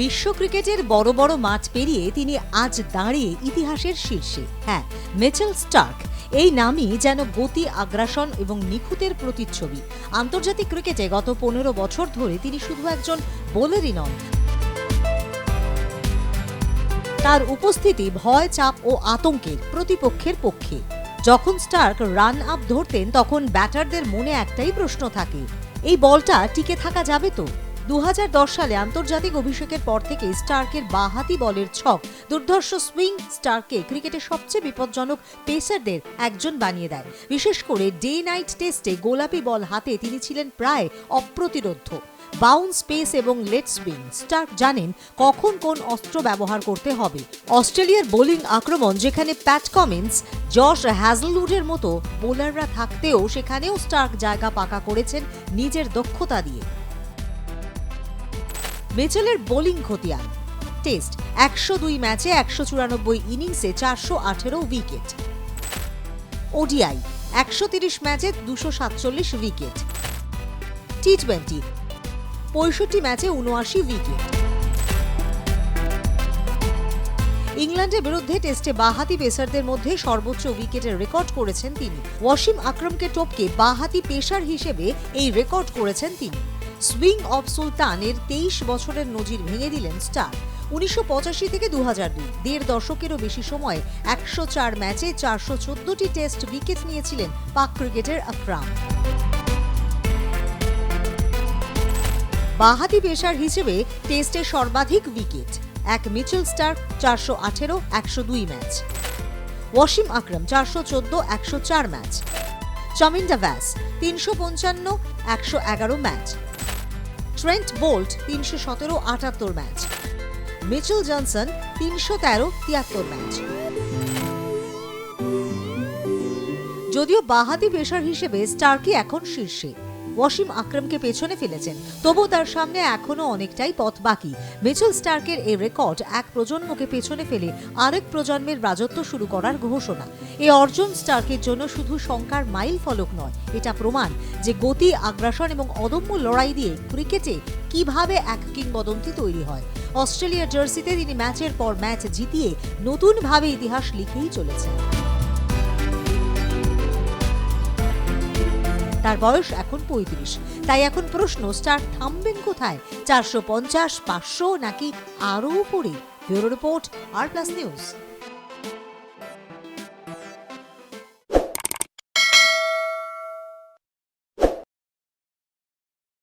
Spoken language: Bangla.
বিশ্ব ক্রিকেটের বড় বড় মাঠ পেরিয়ে তিনি আজ দাঁড়িয়ে ইতিহাসের শীর্ষে। হ্যাঁ মিচেল স্টার্ক। এই নামই যেন গতি, আগ্রাসন এবং নিখুঁতের প্রতিচ্ছবি। আন্তর্জাতিক ক্রিকেটে গত পনেরো বছর ধরে তিনি শুধু একজন বোলারই নন। তার উপস্থিতি ভয়, চাপ ও আতঙ্কের প্রতিপক্ষের পক্ষে। যখন স্টার্ক রান আপ ধরতেন, তখন ব্যাটারদের মনে একটাই প্রশ্ন থাকে, এই বলটা টিকে থাকা যাবে তো? দু হাজার দশ সালে আন্তর্জাতিক অভিষেকের পর থেকে স্টার্কের বাহাতি বলের ছক, দুর্ধর্ষ সুইং স্টার্কে ক্রিকেটের সবচেয়ে বিপজ্জনক পেসারদের একজন বানিয়ে দেয়। বিশেষ করে ডে নাইট টেস্টে গোলাপি বল হাতে তিনি ছিলেন প্রায় অপ্রতিরোধ্য। বাউন্স স্পেস এবং লেট সুইং স্টার্ক জানেন কখন কোন অস্ত্র ব্যবহার করতে হবে। অস্ট্রেলিয়ার বোলিং আক্রমণ যেখানে প্যাট কমিন্স, জশ হ্যাজলউডের মতো বোলাররা থাকতেও সেখানেও স্টার্ক জায়গা পাকা করেছেন নিজের দক্ষতা দিয়ে। মিচেলের বোলিং খতিয়ান। টেস্ট, একশো দুই ম্যাচে একশো চুরানব্বই ইনিংসে চারশো আঠেরো উইকেট। ওডিআই, একশো তিরিশ ম্যাচে দুশো সাতচল্লিশ উইকেট। টি টোয়েন্টি, পঁয়ষট্টি ম্যাচে উনআশি উইকেট। ইংল্যান্ডের বিরুদ্ধে টেস্টে বাহাতি পেসারদের মধ্যে সর্বোচ্চ উইকেটের রেকর্ড করেছেন তিনি। ওয়াসিম আকরমকে টপকে বাহাতি পেসার হিসেবে এই রেকর্ড করেছেন তিনি। সুইং অফ সুলতানের তেইশ বছরের নজির ভেঙে দিলেন স্টার। উনিশশো পঁচাশি থেকে দু হাজার দুই, দেড় দশকেরও বেশি সময় একশো চার ম্যাচে চারশো চোদ্দটি টেস্ট উইকেট নিয়েছিলেন পাক ক্রিকেটের আকরাম। বাহাতি পেসার হিসেবে টেস্টে সর্বাধিক উইকেট, এক মিচেল স্টার চারশো আঠেরো, একশো দুই ম্যাচ। ওয়াসিম আকরম, চারশো চোদ্দ, একশো চার ম্যাচ। চামিন্ডা ব্যাস, তিনশো পঞ্চান্ন, একশো এগারো ম্যাচ। ট্রেন্ট বোল্ট তিনশো সতেরো আটাত্তর ম্যাচ। মিচেল জনসন তিনশো তেরো তিয়াত্তর ম্যাচ। যদিও বাহাতি পেশার হিসেবে স্টার্কি এখন শীর্ষে। ওয়াসিম আকরমকে পেছনে ফেলেছেন। তবু তার সামনে এখনও অনেকটাই পথ বাকি। মিচেল স্টার্কের এই রেকর্ড এক প্রজন্মকে পেছনে ফেলে আরেক প্রজন্মের রাজত্ব শুরু করার ঘোষণা। এই অর্জন স্টার্কের জন্য শুধু শঙ্কার মাইল ফলক নয়, এটা প্রমাণ যে গতি, আগ্রাসন এবং অদম্য লড়াই দিয়ে ক্রিকেটে কীভাবে এক কিংবদন্তি তৈরি হয়। অস্ট্রেলিয়ার জার্সিতে তিনি ম্যাচের পর ম্যাচ জিতিয়ে নতুনভাবে ইতিহাস লিখেই চলেছেন। তার বয়স এখন পঁয়ত্রিশ। তাই এখন প্রশ্ন, স্টার থামবেন কোথায়? চারশো পঞ্চাশ, পাঁচশো নাকি আরও উপরে? Bureau report, R plus news.